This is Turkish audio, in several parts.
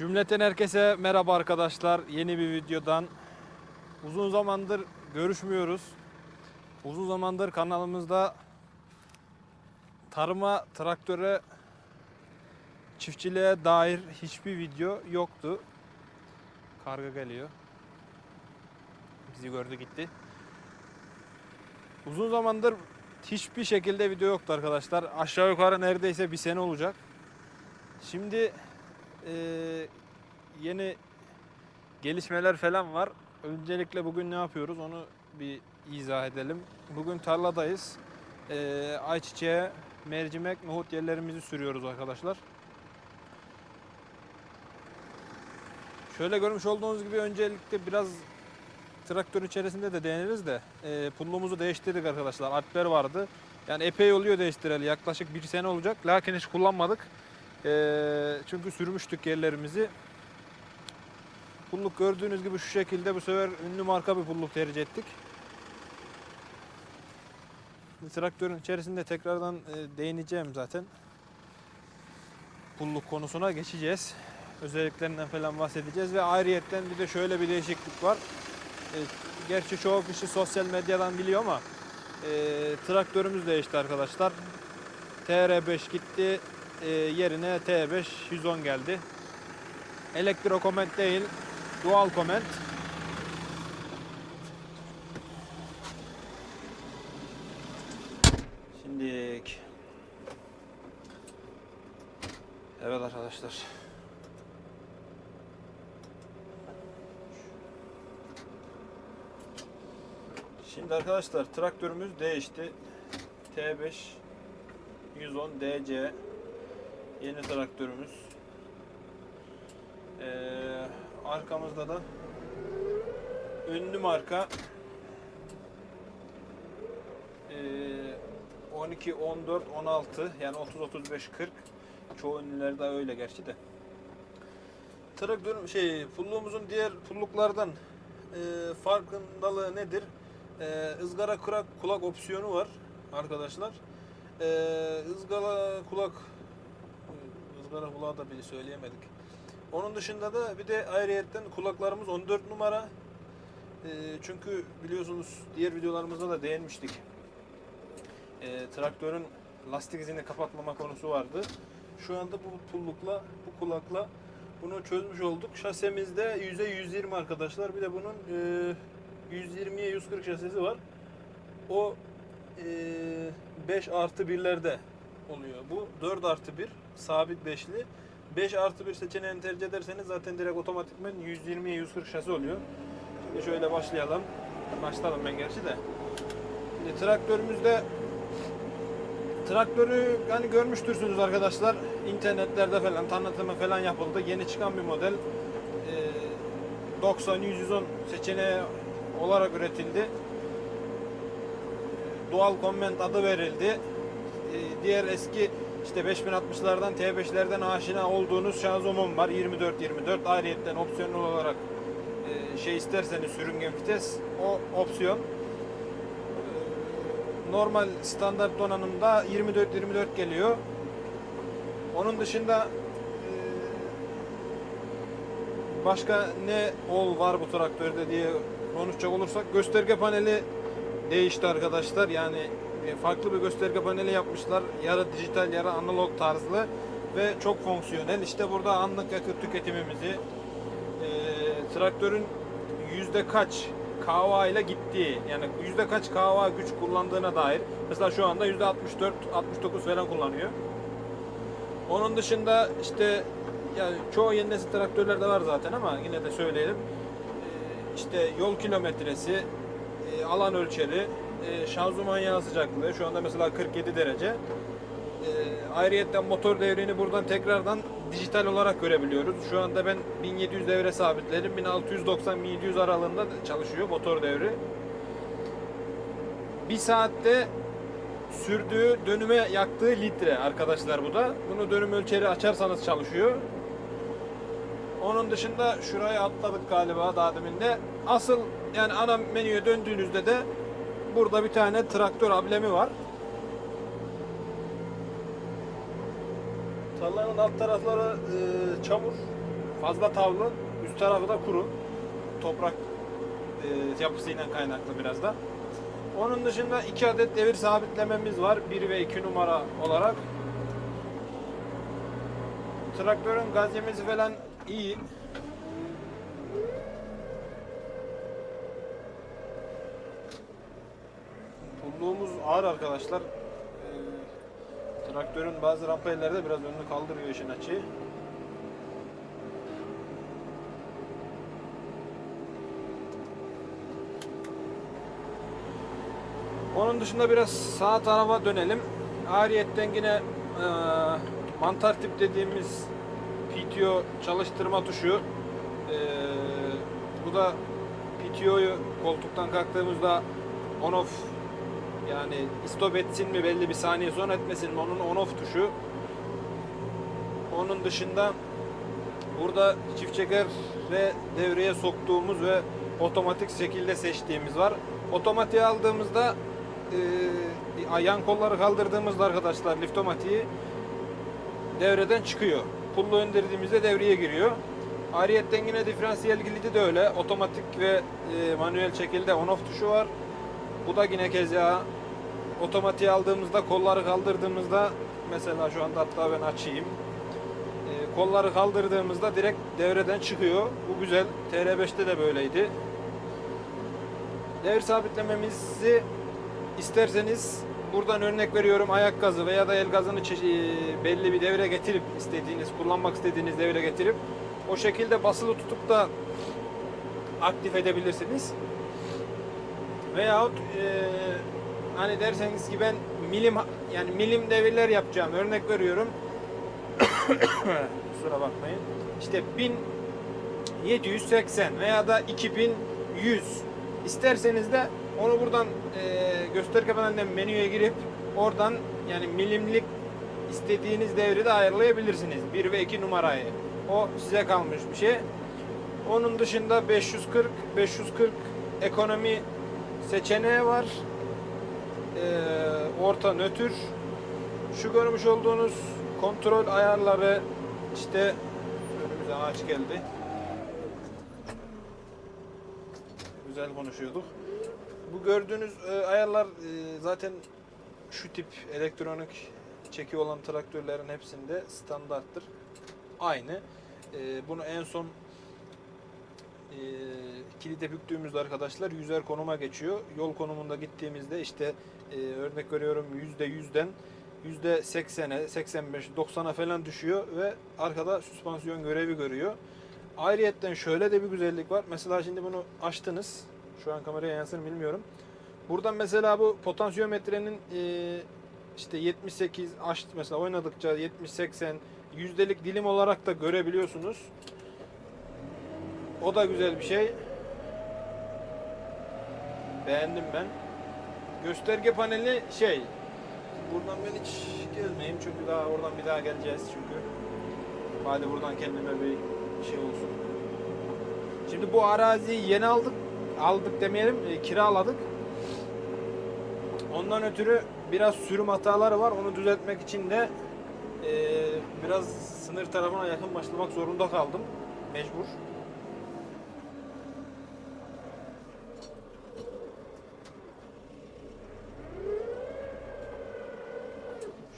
Cümleten herkese merhaba arkadaşlar. Yeni bir videodan. Uzun zamandır görüşmüyoruz. Uzun zamandır kanalımızda tarıma, traktöre, çiftçiliğe dair hiçbir video yoktu. Karga geliyor. Bizi gördü gitti. Uzun zamandır hiçbir şekilde video yoktu arkadaşlar. Aşağı yukarı neredeyse bir sene olacak. Şimdi eee, yeni gelişmeler falan var. Öncelikle bugün ne yapıyoruz onu bir izah edelim. Bugün tarladayız. Eee ayçiçeğe, mercimek, nohut yerlerimizi sürüyoruz arkadaşlar. Şöyle görmüş olduğunuz gibi öncelikle biraz traktör içerisinde de değiniriz de eee pullumuzu değiştirdik arkadaşlar. Alpler vardı. Yani epey oluyor değiştireli. Yaklaşık bir sene olacak. Lakin hiç kullanmadık. Eee, çünkü sürmüştük yerlerimizi. Pulluk gördüğünüz gibi şu şekilde bu sefer ünlü marka bir pulluk tercih ettik. Traktörün içerisinde tekrardan e, değineceğim zaten. Pulluk konusuna geçeceğiz. Özelliklerinden falan bahsedeceğiz ve ayrıyetten bir de şöyle bir değişiklik var. E, gerçi çoğu kişi sosyal medyadan biliyor ama e, traktörümüz değişti arkadaşlar. TR5 gitti, e, yerine T5 110 geldi. Elektro comment değil, dual comment. Şimdi Evet arkadaşlar. Şimdi arkadaşlar traktörümüz değişti. T5 110 DC yeni traktörümüz. Ee, arkamızda da ünlü marka ee, 12, 14, 16 yani 30, 35, 40 çoğu ünlülerde öyle gerçi de. Traktörün şey pulluğumuzun diğer pulluklardan ee, farkındalığı nedir? Ee, ızgara kurak kulak opsiyonu var arkadaşlar. Ee, ızgara kulak ızgara kulağı da bir söyleyemedik. Onun dışında da bir de ayrıyetten kulaklarımız 14 numara. Ee, çünkü biliyorsunuz diğer videolarımızda da değinmiştik. Ee, traktörün lastik izini kapatmama konusu vardı. Şu anda bu pullukla, bu kulakla bunu çözmüş olduk. Şasemizde %120 arkadaşlar. Bir de bunun e, 120'ye 140 şasisi var. O e, 5 artı 1'lerde oluyor. Bu 4 artı 1 sabit beşli. 5 artı 1 seçeneğini tercih ederseniz zaten direkt otomatikmen 120'ye 140 şasi oluyor. Şimdi şöyle başlayalım. Başladım ben gerçi de. Şimdi traktörümüzde traktörü hani görmüştürsünüz arkadaşlar. İnternetlerde falan tanıtımı falan yapıldı. Yeni çıkan bir model. Ee, 90 110 seçeneği olarak üretildi. Dual Comment adı verildi. Ee, diğer eski işte 5060'lardan T5'lerden aşina olduğunuz şanzıman var. 24-24 ayrıyetten opsiyonel olarak e, şey isterseniz sürüngen vites o opsiyon. Ee, normal standart donanımda 24-24 geliyor. Onun dışında e, başka ne ol var bu traktörde diye konuşacak olursak gösterge paneli değişti arkadaşlar. Yani e, farklı bir gösterge paneli yapmışlar. Yarı dijital, yarı analog tarzlı ve çok fonksiyonel. İşte burada anlık yakıt tüketimimizi, e, traktörün yüzde kaç kahva ile gittiği, yani yüzde kaç kahva güç kullandığına dair. Mesela şu anda yüzde 64, 69 falan kullanıyor. Onun dışında işte yani çoğu yeni nesil traktörlerde var zaten ama yine de söyleyelim. E, işte yol kilometresi, e, alan ölçeri, e, şanzıman yağı sıcaklığı şu anda mesela 47 derece. E, ayrıyetten motor devrini buradan tekrardan dijital olarak görebiliyoruz. Şu anda ben 1700 devre sabitledim. 1690-1700 aralığında çalışıyor motor devri. Bir saatte sürdüğü dönüme yaktığı litre arkadaşlar bu da. Bunu dönüm ölçeri açarsanız çalışıyor. Onun dışında şuraya atladık galiba daha demin de. Asıl yani ana menüye döndüğünüzde de burada bir tane traktör ablemi var. Tarlanın alt tarafları e, çamur. fazla tavlı, üst tarafı da kuru. Toprak e, yapısıyla kaynaklı biraz da. Onun dışında iki adet devir sabitlememiz var. 1 ve 2 numara olarak. Traktörün gaz yemesi falan iyi. Pulluğumuz ağır arkadaşlar. Ee, traktörün bazı rampa yerlerde biraz önünü kaldırıyor işin açığı. Onun dışında biraz sağ tarafa dönelim. Ariyetten yine e, mantar tip dediğimiz PTO çalıştırma tuşu. E, bu da PTO'yu koltuktan kalktığımızda on off yani istop etsin mi belli bir saniye sonra etmesin mi onun on off tuşu. Onun dışında burada çift çekere devreye soktuğumuz ve otomatik şekilde seçtiğimiz var. Otomatiğe aldığımızda e, yan kolları kaldırdığımızda arkadaşlar liftomatiği devreden çıkıyor. Pullu indirdiğimizde devreye giriyor. Ariyetten yine diferansiyel kilidi de öyle. Otomatik ve e, manuel şekilde on off tuşu var. Bu da yine keza otomatiğe aldığımızda kolları kaldırdığımızda mesela şu anda hatta ben açayım. E, kolları kaldırdığımızda direkt devreden çıkıyor. Bu güzel. TR5'te de böyleydi. Devir sabitlememizi isterseniz buradan örnek veriyorum ayak gazı veya da el gazını çeşi- belli bir devre getirip istediğiniz kullanmak istediğiniz devre getirip o şekilde basılı tutup da aktif edebilirsiniz. Veyahut e, hani derseniz ki ben milim yani milim devirler yapacağım örnek veriyorum. Kusura bakmayın. İşte 1780 veya da 2100 isterseniz de onu buradan e, gösterge panelinden menüye girip oradan yani milimlik istediğiniz devri de ayarlayabilirsiniz. 1 ve 2 numarayı. O size kalmış bir şey. Onun dışında 540 540 ekonomi seçeneği var. Ee, orta nötr. Şu görmüş olduğunuz kontrol ayarları işte bize ağaç geldi. Güzel konuşuyorduk. Bu gördüğünüz e, ayarlar e, zaten şu tip elektronik çeki olan traktörlerin hepsinde standarttır. Aynı. E, bunu en son e, kilide büktüğümüzde arkadaşlar yüzer konuma geçiyor. Yol konumunda gittiğimizde işte e, örnek veriyorum yüzde yüzden yüzde 80'e, 85, 90'a falan düşüyor ve arkada süspansiyon görevi görüyor. Ayrıyetten şöyle de bir güzellik var. Mesela şimdi bunu açtınız. Şu an kameraya yansır bilmiyorum. Buradan mesela bu potansiyometrenin e, işte 78 açtı mesela oynadıkça 70 80 yüzdelik dilim olarak da görebiliyorsunuz. O da güzel bir şey. Beğendim ben. Gösterge paneli şey. Buradan ben hiç gezmeyeyim çünkü daha oradan bir daha geleceğiz çünkü. Hadi buradan kendime bir şey olsun. Şimdi bu araziyi yeni aldık. Aldık demeyelim, e, kiraladık. Ondan ötürü biraz sürüm hataları var. Onu düzeltmek için de e, biraz sınır tarafına yakın başlamak zorunda kaldım. Mecbur.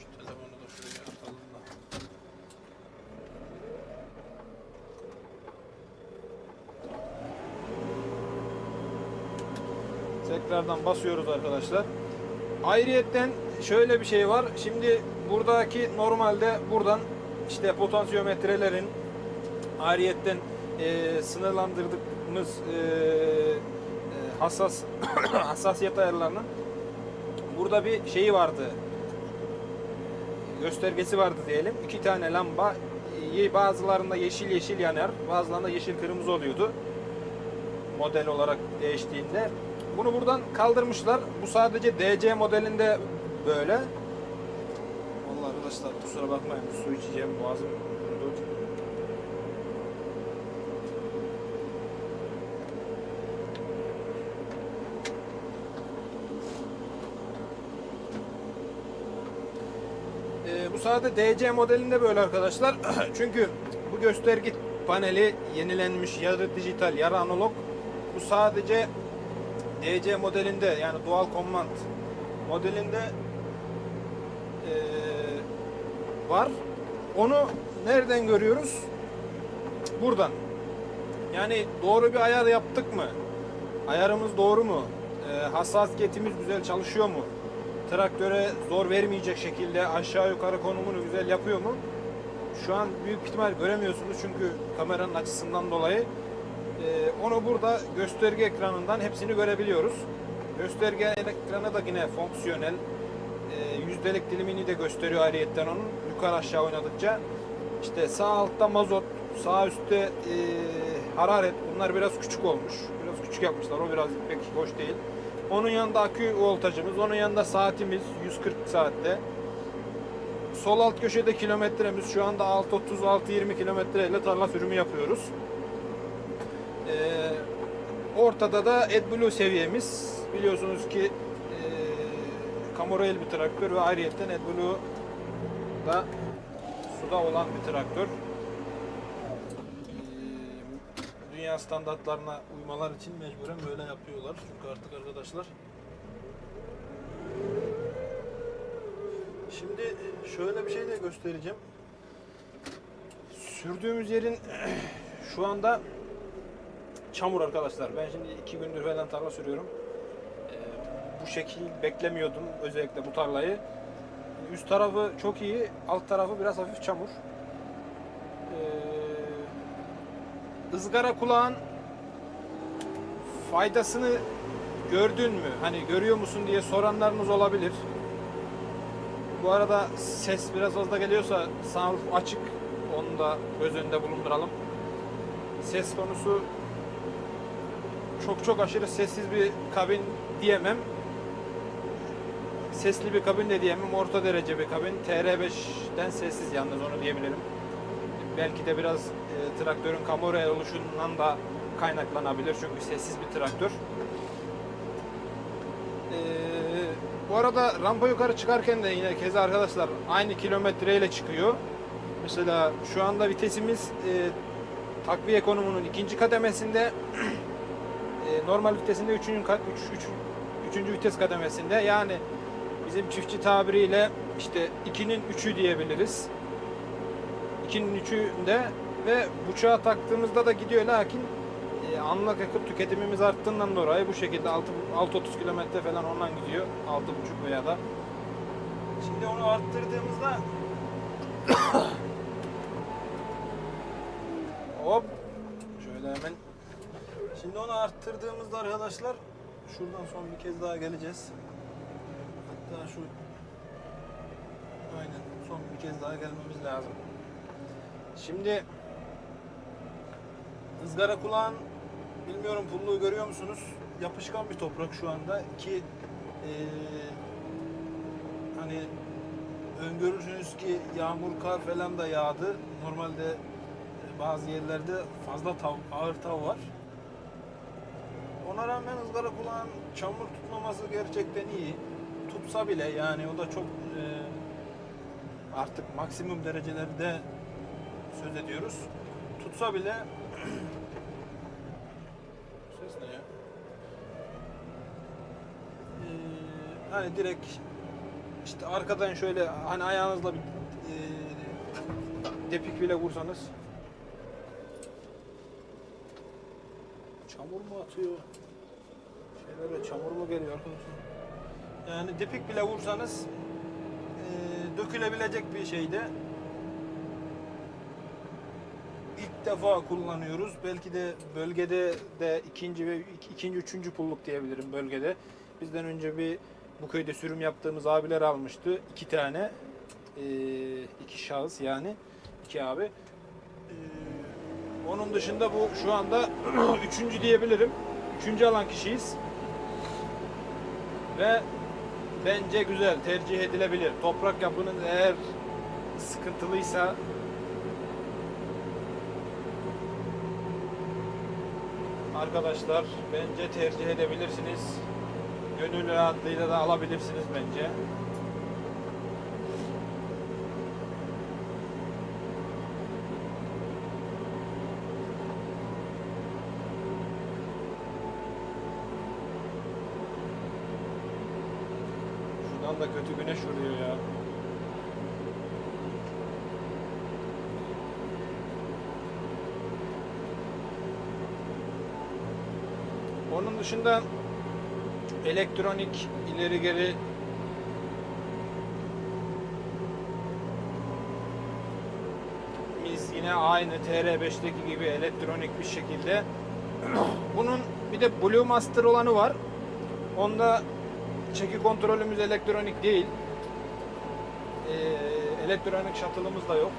Şu telefonu da şuraya atalım da. Tekrardan basıyoruz arkadaşlar. Ayrıyetten şöyle bir şey var. Şimdi buradaki normalde buradan işte potansiyometrelerin ayrıyetten e, sınırlandırdığımız e, e, hassas hassasiyet ayarlarının burada bir şeyi vardı. Göstergesi vardı diyelim. İki tane lamba bazılarında yeşil yeşil yanar, bazılarında yeşil kırmızı oluyordu. Model olarak değiştiğinde. Bunu buradan kaldırmışlar. Bu sadece DC modelinde böyle. Vallahi arkadaşlar kusura bakmayın su içeceğim boğazım kurudu. Ee, bu sadece DC modelinde böyle arkadaşlar. Çünkü bu gösterge paneli yenilenmiş yarı dijital yarı analog. Bu sadece DC modelinde yani dual command modelinde eee, var. Onu nereden görüyoruz? Buradan. Yani doğru bir ayar yaptık mı? Ayarımız doğru mu? Eee hassasiyetimiz güzel çalışıyor mu? Traktöre zor vermeyecek şekilde aşağı yukarı konumunu güzel yapıyor mu? Şu an büyük ihtimal göremiyorsunuz çünkü kameranın açısından dolayı. Eee, onu burada gösterge ekranından hepsini görebiliyoruz. Gösterge ekranı da yine fonksiyonel. Eee, yüzdelik dilimini de gösteriyor ayrıyetten onun. Yukarı aşağı oynadıkça. İşte sağ altta mazot, sağ üstte eee, hararet. Bunlar biraz küçük olmuş. Biraz küçük yapmışlar. O biraz pek hoş değil. Onun yanında akü voltajımız, onun yanında saatimiz 140 saatte. Sol alt köşede kilometremiz şu anda 6.30-6.20 kilometre ile tarla sürümü yapıyoruz. Ee, ortada da AdBlue seviyemiz. Biliyorsunuz ki e, Camorail bir traktör ve ayrıyetten AdBlue da suda olan bir traktör. Ee, dünya standartlarına uymalar için mecburen böyle yapıyorlar. Çünkü artık arkadaşlar Şimdi şöyle bir şey de göstereceğim. Sürdüğümüz yerin şu anda çamur arkadaşlar. Ben şimdi iki gündür falan tarla sürüyorum. Ee, bu şekil beklemiyordum özellikle bu tarlayı. Üst tarafı çok iyi, alt tarafı biraz hafif çamur. Ee, ızgara kulağın faydasını gördün mü? Hani görüyor musun diye soranlarınız olabilir. Bu arada ses biraz fazla geliyorsa sunroof açık. Onu da göz önünde bulunduralım. Ses konusu çok çok aşırı sessiz bir kabin diyemem. Sesli bir kabin de diyemem. Orta derece bir kabin. TR5'ten sessiz yalnız onu diyebilirim. Belki de biraz e, traktörün kameraya oluşundan da kaynaklanabilir. Çünkü sessiz bir traktör. Ee, bu arada rampa yukarı çıkarken de yine keza arkadaşlar aynı kilometreyle çıkıyor. Mesela şu anda vitesimiz e, takviye konumunun ikinci kademesinde normal vitesinde üçüncü, ka- üç, üç, üçüncü vites kademesinde yani bizim çiftçi tabiriyle işte 2'nin 3'ü diyebiliriz. 2'nin 3'ünde ve buçuğa taktığımızda da gidiyor lakin e, anlık yakıt tüketimimiz arttığından dolayı bu şekilde 6 6.30 kilometre falan ondan gidiyor. 6.5 veya da. Şimdi onu arttırdığımızda hop şöyle hemen şimdi onu arttırdığımızda arkadaşlar şuradan son bir kez daha geleceğiz. Hatta şu aynen son bir kez daha gelmemiz lazım. Şimdi ızgara kulağın bilmiyorum pulluğu görüyor musunuz? Yapışkan bir toprak şu anda ki eee, hani öngörürsünüz ki yağmur kar falan da yağdı. Normalde bazı yerlerde fazla tav, ağır tav var. Ona rağmen ızgara kulağın çamur tutmaması gerçekten iyi. Tutsa bile yani o da çok e, artık maksimum derecelerde söz ediyoruz. Tutsa bile ses ne ya? Ee, hani direkt işte arkadan şöyle hani ayağınızla bir e, depik bile vursanız çamur mu atıyor? Şeylere çamur mu geliyor arkadaşlar? Yani depik bile vursanız e, dökülebilecek bir şeyde ilk defa kullanıyoruz. Belki de bölgede de ikinci ve ik- ikinci, üçüncü pulluk diyebilirim bölgede. Bizden önce bir bu köyde sürüm yaptığımız abiler almıştı. iki tane. Ee, iki şahıs yani. iki abi. Onun dışında bu şu anda üçüncü diyebilirim. Üçüncü alan kişiyiz. Ve bence güzel, tercih edilebilir. Toprak yapınız eğer sıkıntılıysa arkadaşlar bence tercih edebilirsiniz. Gönül rahatlığıyla da alabilirsiniz bence. zaman da kötü güneş vuruyor ya. Onun dışında elektronik ileri geri biz yine aynı TR5'teki gibi elektronik bir şekilde bunun bir de Blue Master olanı var. Onda çeki kontrolümüz elektronik değil. Ee, elektronik shuttle'ımız da yok.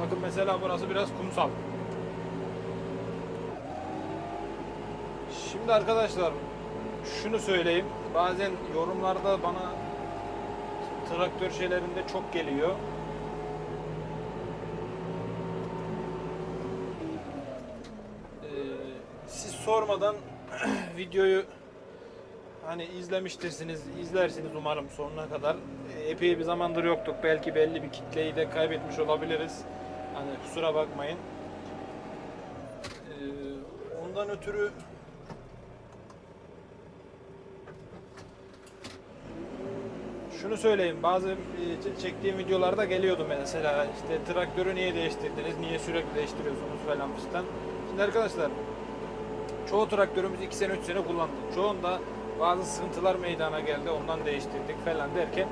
Bakın mesela burası biraz kumsal. Şimdi arkadaşlar şunu söyleyeyim. Bazen yorumlarda bana traktör şeylerinde çok geliyor. Ee, siz sormadan videoyu hani izlemiştirsiniz, izlersiniz umarım sonuna kadar. Epey bir zamandır yoktuk. Belki belli bir kitleyi de kaybetmiş olabiliriz. Hani kusura bakmayın. Ee, ondan ötürü şunu söyleyeyim. Bazı çektiğim videolarda geliyordu mesela işte traktörü niye değiştirdiniz, niye sürekli değiştiriyorsunuz falan fistan. Şimdi arkadaşlar çoğu traktörümüz 2 sene 3 sene kullandık. Çoğunda bazı sıkıntılar meydana geldi ondan değiştirdik falan derken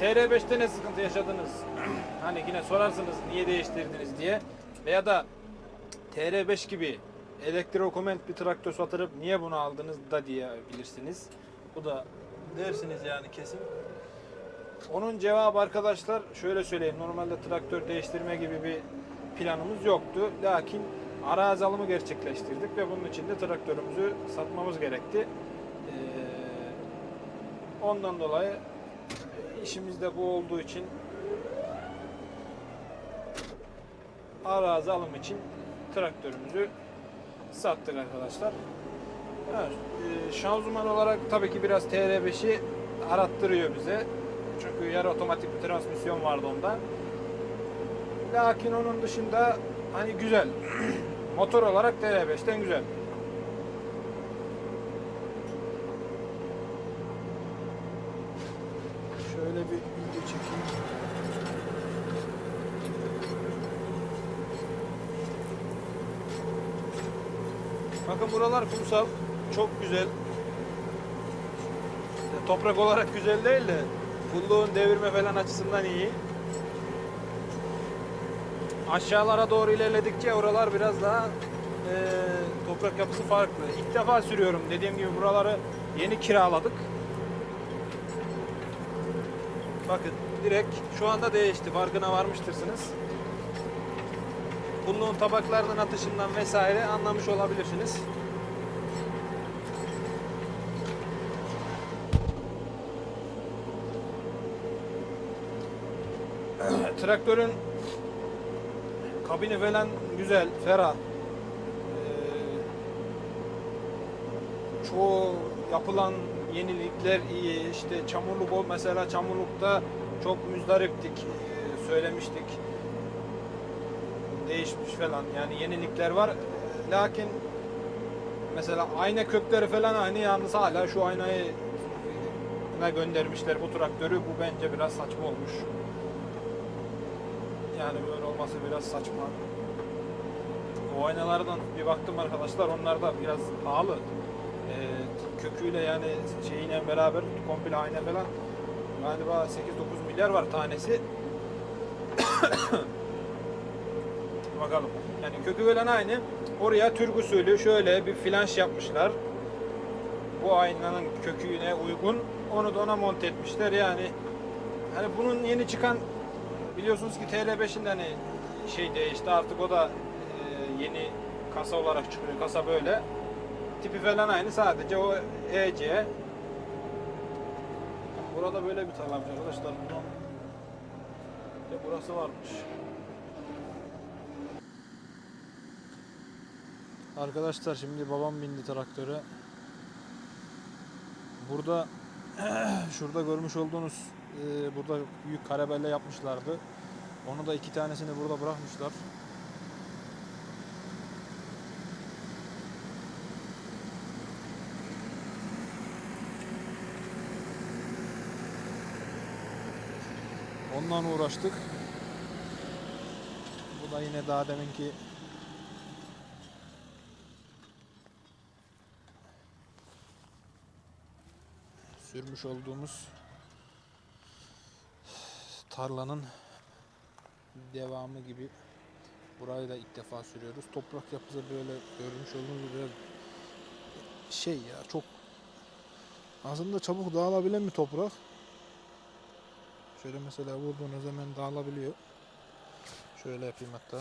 TR5'te ne sıkıntı yaşadınız? hani yine sorarsınız niye değiştirdiniz diye veya da TR5 gibi elektrokomment bir traktör satırıp niye bunu aldınız da diyebilirsiniz. Bu da dersiniz yani kesin. Onun cevabı arkadaşlar şöyle söyleyeyim. Normalde traktör değiştirme gibi bir planımız yoktu. Lakin arazi alımı gerçekleştirdik ve bunun için de traktörümüzü satmamız gerekti. Ee, ondan dolayı işimiz de bu olduğu için arazi alım için traktörümüzü sattık arkadaşlar. Evet, e, şanzıman olarak tabii ki biraz TR5'i arattırıyor bize. Çünkü yarı otomatik bir transmisyon vardı onda. Lakin onun dışında hani güzel. Motor olarak TR5'ten güzel. Şöyle bir video çekeyim. Bakın buralar kumsal. Çok güzel. Toprak olarak güzel değil de pulluğun devirme falan açısından iyi. Aşağılara doğru ilerledikçe oralar biraz daha e, toprak yapısı farklı. İlk defa sürüyorum. Dediğim gibi buraları yeni kiraladık. Bakın direkt şu anda değişti. Farkına varmıştırsınız. Pulluğun tabaklardan atışından vesaire anlamış olabilirsiniz. Traktörün kabini falan güzel, ferah. Ee, çoğu yapılan yenilikler iyi. İşte çamurluk o mesela çamurlukta çok müzdariptik, ee, söylemiştik. Değişmiş falan yani yenilikler var. Lakin mesela ayna kökleri falan aynı yalnız hala şu aynayı göndermişler bu traktörü. Bu bence biraz saçma olmuş. Yani böyle olması biraz saçma. O aynalardan bir baktım arkadaşlar onlar da biraz pahalı. Ee, köküyle yani şeyiyle beraber komple ayna falan galiba 8-9 milyar var tanesi. Bakalım. Yani kökü falan aynı. Oraya Türk usulü şöyle bir flanş yapmışlar. Bu aynanın köküne uygun. Onu da ona monte etmişler. Yani hani bunun yeni çıkan biliyorsunuz ki TL5'in de hani şey değişti artık o da e, yeni kasa olarak çıkıyor. Kasa böyle. Tipi falan aynı sadece o EC. Burada böyle bir tarlamış arkadaşlar. Bunun de burası varmış. Arkadaşlar şimdi babam bindi traktöre. Burada şurada görmüş olduğunuz e, burada büyük karebelle yapmışlardı. Onu da iki tanesini burada bırakmışlar. Ondan uğraştık. Bu da yine daha deminki sürmüş olduğumuz tarlanın devamı gibi burayı da ilk defa sürüyoruz. Toprak yapısı böyle görmüş olduğunuz biraz şey ya çok aslında çabuk dağılabilen bir toprak. Şöyle mesela vurduğunuz hemen dağılabiliyor. Şöyle yapayım hatta.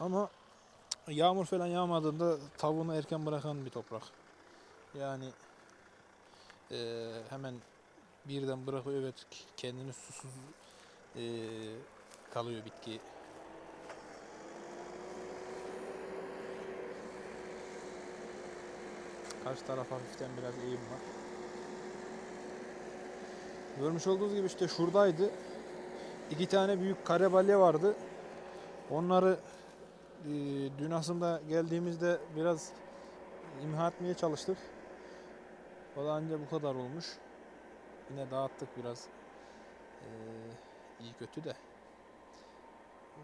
Ama yağmur falan yağmadığında tavuğunu erken bırakan bir toprak. Yani eee, hemen birden bırakıyor evet kendini susuz eee, kalıyor bitki. Karşı taraf hafiften biraz eğim var. Görmüş olduğunuz gibi işte şuradaydı. İki tane büyük kare balya vardı. Onları eee, dün aslında geldiğimizde biraz imha etmeye çalıştık. O da anca bu kadar olmuş. Yine dağıttık biraz. Eee, iyi kötü de.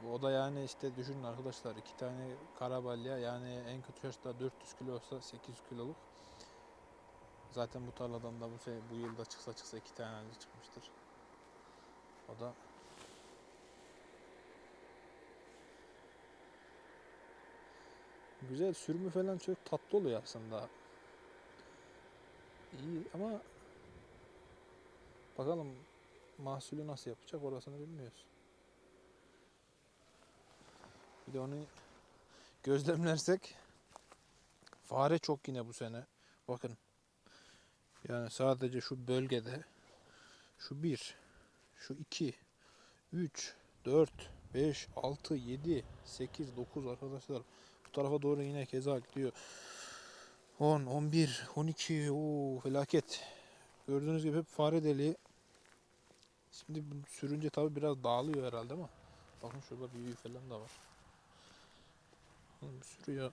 O da yani işte düşünün arkadaşlar iki tane karabalya yani en kötü yaşta 400 kilo olsa 800 kiloluk. Zaten bu tarladan da bu şey, bu yılda çıksa çıksa iki tane çıkmıştır. O da güzel sürümü falan çok tatlı oluyor aslında. İyi ama bakalım mahsulü nasıl yapacak orasını bilmiyoruz. Bir de onu gözlemlersek fare çok yine bu sene. Bakın. Yani sadece şu bölgede şu 1, şu 2, 3, 4, 5, 6, 7, 8, 9 arkadaşlar. Bu tarafa doğru yine keza gidiyor. 10, 11, 12, o felaket. Gördüğünüz gibi hep fare deliği. Şimdi sürünce tabi biraz dağılıyor herhalde ama bakın şurada büyüğü falan da var. Oğlum sürüyor.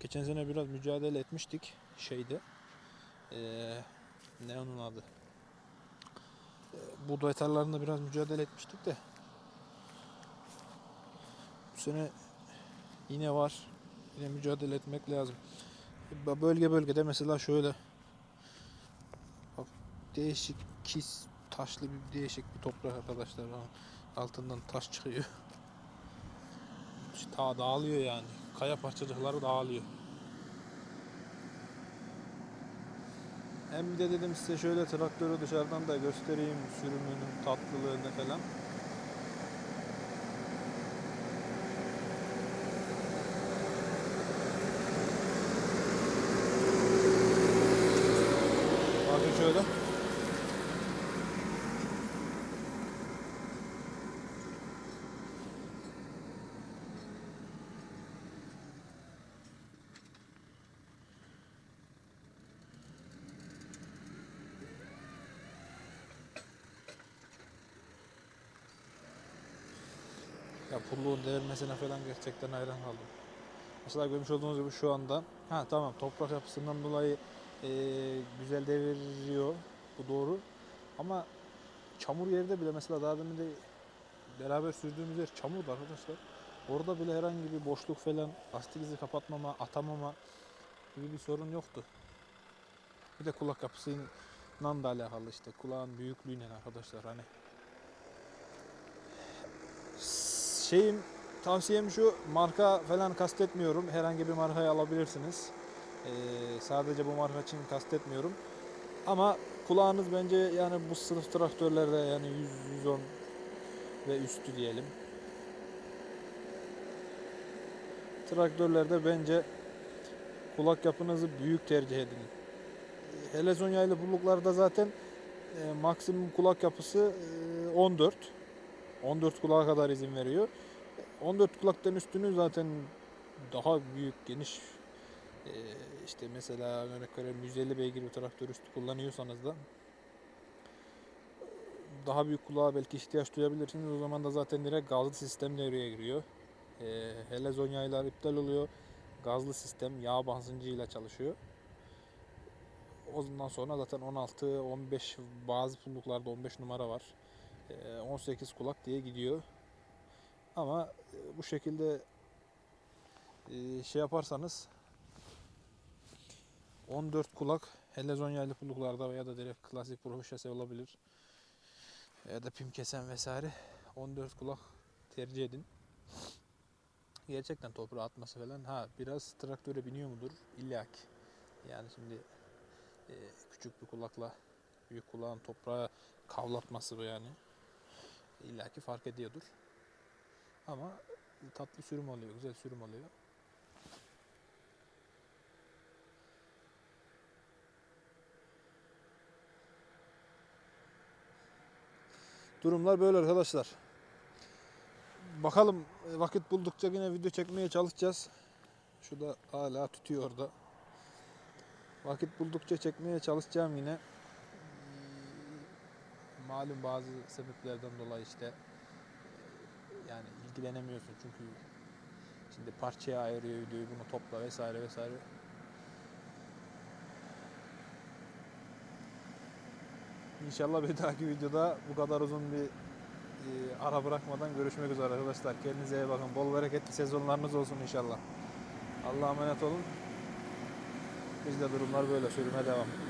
Geçen sene biraz mücadele etmiştik şeyde. Ee, ne onun adı? Ee, buğday biraz mücadele etmiştik de. Bu sene yine var. Yine mücadele etmek lazım. Bölge bölgede mesela şöyle değişik kis taşlı bir değişik bir toprak arkadaşlar. Altından taş çıkıyor. Ta dağılıyor yani. Kaya parçacıkları dağılıyor. Hem de dedim size şöyle traktörü dışarıdan da göstereyim sürümünün tatlılığını falan. Bakın şöyle. Ya pulluğun devirmesine falan gerçekten hayran kaldım. Mesela görmüş olduğunuz gibi şu anda ha tamam toprak yapısından dolayı eee, güzel deviriyor bu doğru ama çamur yerde bile mesela daha demin de beraber sürdüğümüz yer çamurdu arkadaşlar. Orada bile herhangi bir boşluk falan lastik izi kapatmama, atamama gibi bir sorun yoktu. Bir de kulak yapısından da alakalı işte kulağın büyüklüğüyle arkadaşlar hani şeyim tavsiyem şu marka falan kastetmiyorum. Herhangi bir markayı alabilirsiniz. Ee, sadece bu marka için kastetmiyorum. Ama kulağınız bence yani bu sınıf traktörlerde yani 100 110 ve üstü diyelim. Traktörlerde bence kulak yapınızı büyük tercih edin. Helezon yaylı pulluklarda zaten e, maksimum kulak yapısı e, 14. 14 kulağa kadar izin veriyor. 14 kulaktan üstünü zaten daha büyük, geniş e, işte mesela örnek veriyorum 150 beygir bir traktör üstü kullanıyorsanız da daha büyük kulağa belki ihtiyaç duyabilirsiniz. O zaman da zaten direkt gazlı sistem devreye giriyor. E, helezon yaylar iptal oluyor. Gazlı sistem yağ basıncıyla çalışıyor. Ondan sonra zaten 16, 15 bazı pulluklarda 15 numara var. E, 18 kulak diye gidiyor. Ama e, bu şekilde e, şey yaparsanız 14 kulak helezon yaylı pulluklarda veya da direkt klasik şase olabilir. Ya da pim kesen vesaire 14 kulak tercih edin. Gerçekten toprağa atması falan ha biraz traktöre biniyor mudur? İlla ki. Yani şimdi e, küçük bir kulakla büyük kulağın toprağa kavlatması bu yani. İlla ki fark ediyordur. Ama tatlı sürüm oluyor, güzel sürüm oluyor. Durumlar böyle arkadaşlar. Bakalım e, vakit buldukça yine video çekmeye çalışacağız. Şu da hala tutuyor orada. Vakit buldukça çekmeye çalışacağım yine. Malum bazı sebeplerden dolayı işte e, yani ilgilenemiyorsun çünkü şimdi parçaya ayırıyor videoyu bunu topla vesaire vesaire. İnşallah bir dahaki videoda bu kadar uzun bir e, ara bırakmadan görüşmek üzere arkadaşlar. Kendinize iyi bakın. Bol bereketli sezonlarınız olsun inşallah. Allah'a emanet olun. Bizde durumlar böyle sürüme devam.